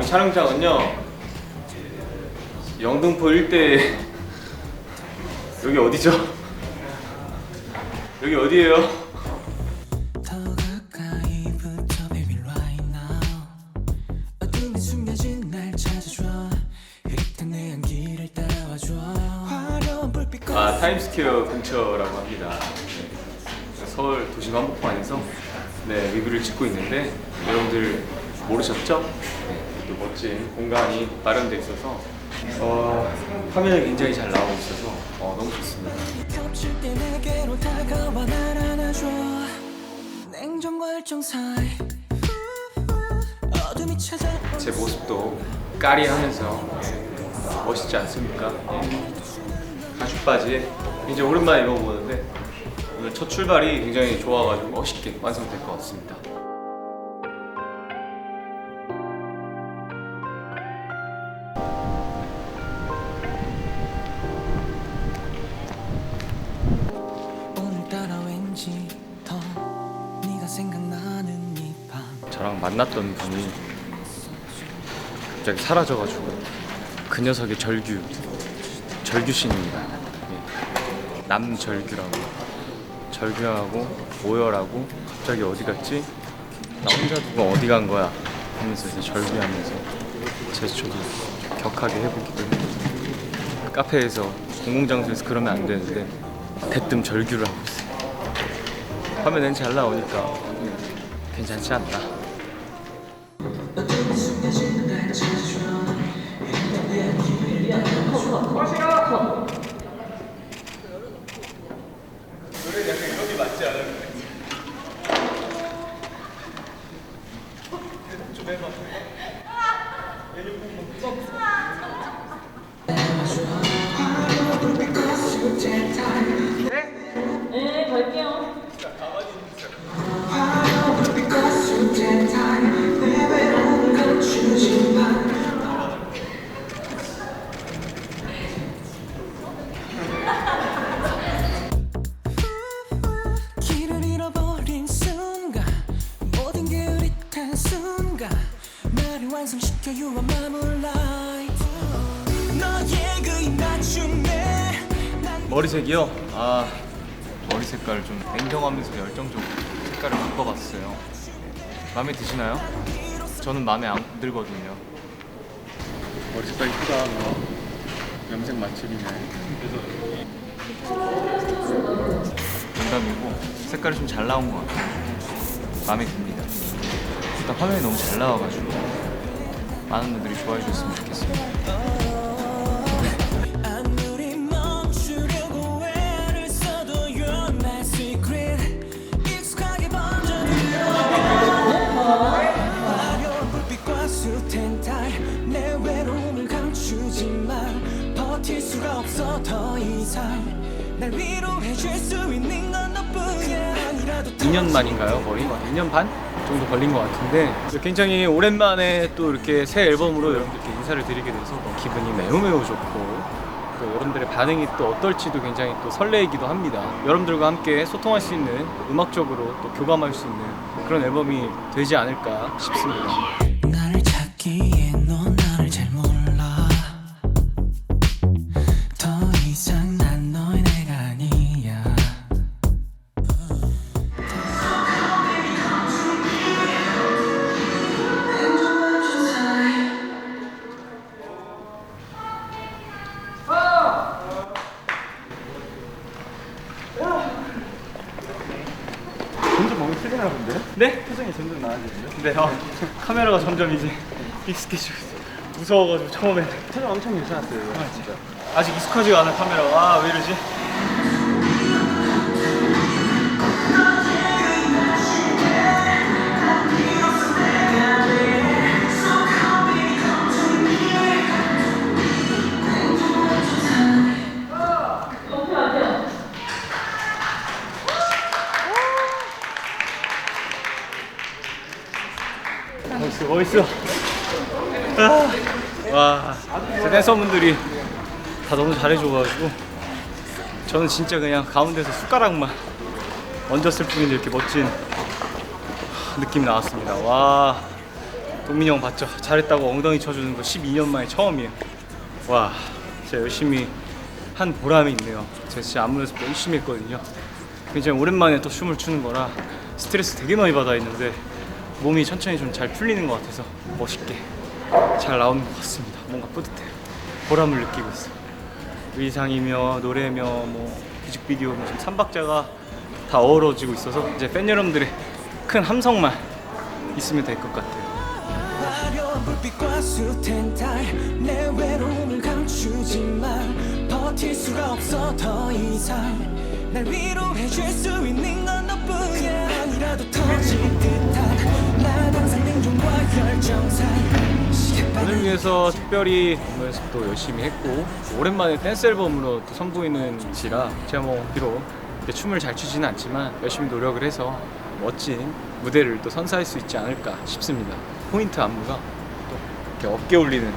아 여기 촬영장은요 영등포 일대 여기 어디죠? 여기 어디예요? 아 타임스퀘어 근처라고 합니다. 네. 서울 도심 한복판에서 네 리뷰를 찍고 있는데 여러분들 모르셨죠? 네, 또 멋진 공간이 마련돼 있어서 어, 화면이 굉장히 잘 나오고 있어서 어, 너무 좋습니다. 제 모습도 까리하면서 멋있지 않습니까? 가죽 바지에 굉장히 오랜만에 입어보는데 오늘 첫 출발이 굉장히 좋아가지고 멋있게 완성될 것 같습니다. 저랑 만났던 분이 갑자기 사라져가지고 그 녀석의 절규 절규신입니다. 예. 남절규라고 절규하고 오열하고 갑자기 어디 갔지? 나 혼자 두고 어디 간 거야? 하면서 이제 절규하면서 제 저도 격하게 해보기도 했고 카페에서 공공장소에서 그러면 안 되는데 대뜸 절규를 하고 있어요. 화면엔 잘 나오니까 괜찮지 않나? 완성시켜 You are my moonlight 너의 그 머리색이요? 아 머리 색깔을 좀 냉정하면서 열정적으로 색깔을 바꿔봤어요. 마음에 드시나요? 저는 마음에 안 들거든요. 머리 색깔 이쁘다. 뭐. 염색 맛집이네. 농담이고 색깔이 좀 잘 나온 것 같아요. 마음에 듭니다. 일단 화면이 너무 잘 나와가지고 많은 분들이 좋아해 주셨으면 좋겠습니다. 아무리 멈추려고 애를 써도 You're my secret. 익숙하게 번져들려 화려한 불빛과 숱한 달내 외로움을 감추지만 버틸 수가 없어 더 이상. 날 위로해 줄 수 있는 건 너뿐이야. 아니라도 2년 만인가요? 거의? 2년 반 정도 걸린 것 같은데 굉장히 오랜만에 또 이렇게 새 앨범으로 여러분들께 인사를 드리게 돼서 뭐 기분이 매우 매우 좋고 또 여러분들의 반응이 또 어떨지도 굉장히 또 설레이기도 합니다. 여러분들과 함께 소통할 수 있는 음악적으로 또 교감할 수 있는 그런 앨범이 되지 않을까 싶습니다. 네. 어, 카메라가 점점 이제 익숙해지고 있어요. 무서워가지고 처음에 표정 엄청 괜찮았어요 이거 진짜 아직 익숙하지가 않은 카메라가 아, 왜 이러지? 멋있어 아, 와 제 댄서분들이 다 너무 잘해줘가지고 저는 진짜 그냥 가운데서 숟가락만 얹었을 뿐인데 이렇게 멋진 느낌 나왔습니다 와 동민이 형 봤죠? 잘했다고 엉덩이 쳐주는 거 12년 만에 처음이에요. 와, 진짜 열심히 한 보람이 있네요. 제가 진짜 안무 연습 열심히 했거든요. 굉장히 오랜만에 또 춤을 추는 거라 스트레스 되게 많이 받아 있는데 몸이 천천히 좀 잘 풀리는 것 같아서 멋있게 잘 나오는 것 같습니다. 뭔가 뿌듯해요. 보람을 느끼고 있어요. 의상이며 노래며 뭐 뮤직비디오며 지금 삼박자가 다 어우러지고 있어서 이제 팬 여러분들의 큰 함성만 있으면 될 것 같아요. 불빛과 숱한 달내 외로움을 감추지만 버틸 수가 없어 더 이상 날 위로해 줄 수 있는 오늘 위해서 특별히 연습도 열심히 했고 오랜만에 댄스 앨범으로 또 선보이는 지라 제가 뭐 비록 춤을 잘 추지는 않지만 열심히 노력을 해서 멋진 무대를 또 선사할 수 있지 않을까 싶습니다. 포인트 안무가 또 이렇게 어깨 올리는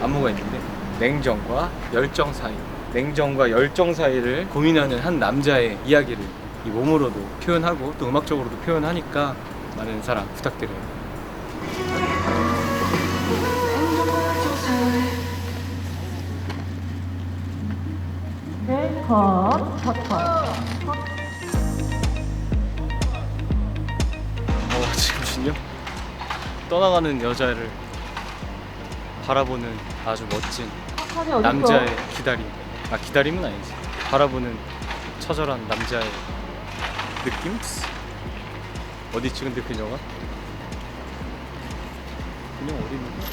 안무가 있는데 냉정과 열정 사이 냉정과 열정 사이를 고민하는 한 남자의 이야기를 이 몸으로도 표현하고 또 음악적으로도 표현하니까 많은 사랑 부탁드려요. 네, 컷, 컷, 컷. 어, 지금요? 떠나가는 여자를 바라보는 아주 멋진 어딨어? 남자의 기다림. 아, 기다림은 아니지. 바라보는 처절한 남자의 느낌? 어디 찍은데 그녀가? 그녀 어디 있는 거야?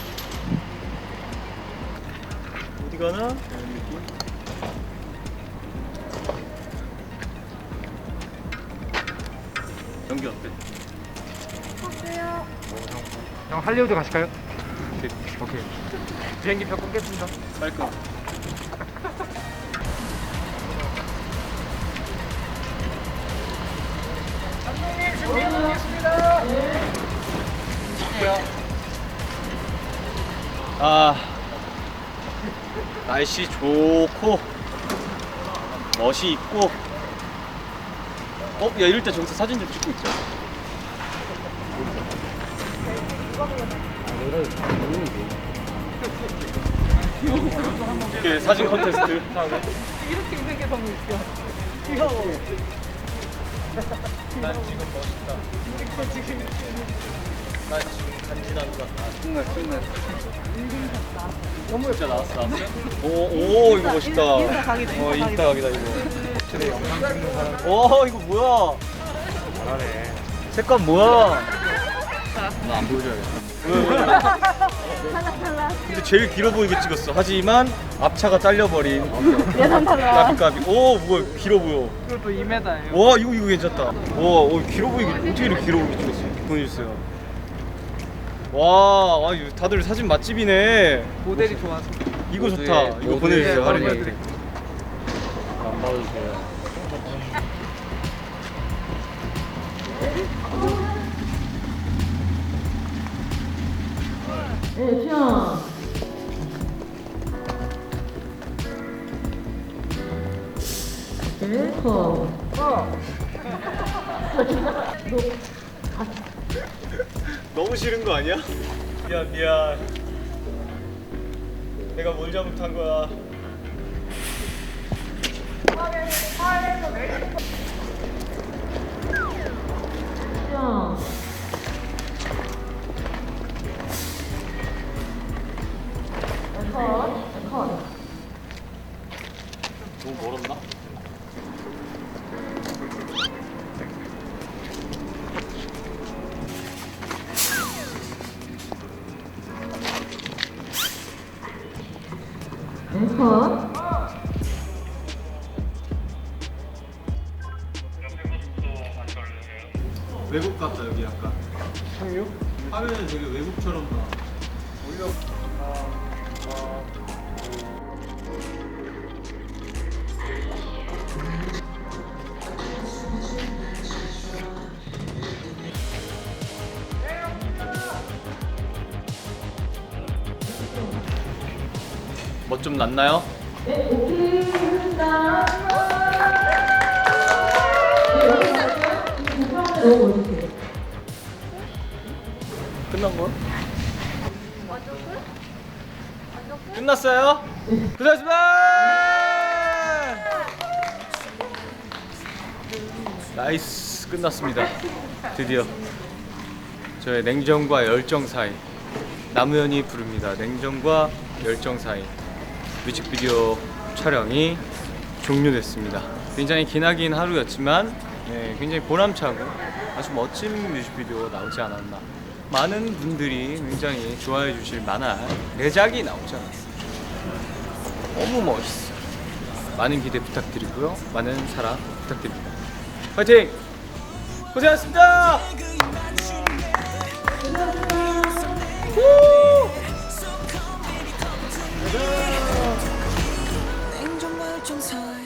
어디 가나? 이런 느낌? 연기 어때? 형 할리우드 가실까요? 오케이. 오케이. 비행기 표 끊겠습니다. 깔끔. 아 날씨 좋고 멋이 있고 어? 야 이럴 때 저기서 사진 좀 찍고 있자 이렇게 사진 컨테스트. 이렇게 있는 게 너무 웃겨. 난 지금 멋있다. 난 지금 간지난다. 아 정말 정말. 너무 진짜 나왔어 나왔어? 오, 오 이거 멋있다. 인스타 각이다, 인스타 어 인스타 각이다 이거 최대 영상 찍는 사람 와 이거 뭐야 잘하네. 색감 뭐야 나안 보여줘야겠다 왜, 왜? 탈락, 탈락. 근데 제일 길어 보이게 찍었어 하지만 앞차가 잘려버린 예상 탈락. 까비까비 오 뭐야 길어 보여 그것도 2m예요. 와 이거 이거 괜찮다. 와 어, 길어 보이게 어떻게 이렇게 길어 보이게 찍었어? 보내주세요. 와, 아, 다들 사진 맛집이네. 모델이 좋아서. 이거 좋다. 이거 보내주세요. 네, 할인 보내 수영. 네, 컷. 너무 싫은 거 아니야? 미안 미안. 내가 뭘 잘못한 거야? 수 16? 화면은 되게 외국처럼 나. 올려. 멋 좀 났나요? 네, 오케이. 감사합니다. 너무 멋있어요. 끝난 거야? 끝났어요? 고생하셨습니다! 나이스 끝났습니다. 드디어 저의 냉정과 열정 사이 남우현이 부릅니다. 냉정과 열정 사이 뮤직비디오 촬영이 종료됐습니다. 굉장히 기나긴 하루였지만 예, 굉장히 보람차고 아주 멋진 뮤직비디오 나오지 않았나. 많은 분들이 굉장히 좋아해 주실 만한 내작이 나오지 않았나. 너무 멋있어. 많은 기대 부탁드리고요. 많은 사랑 부탁드립니다. 화이팅! 고생하셨습니다! 사이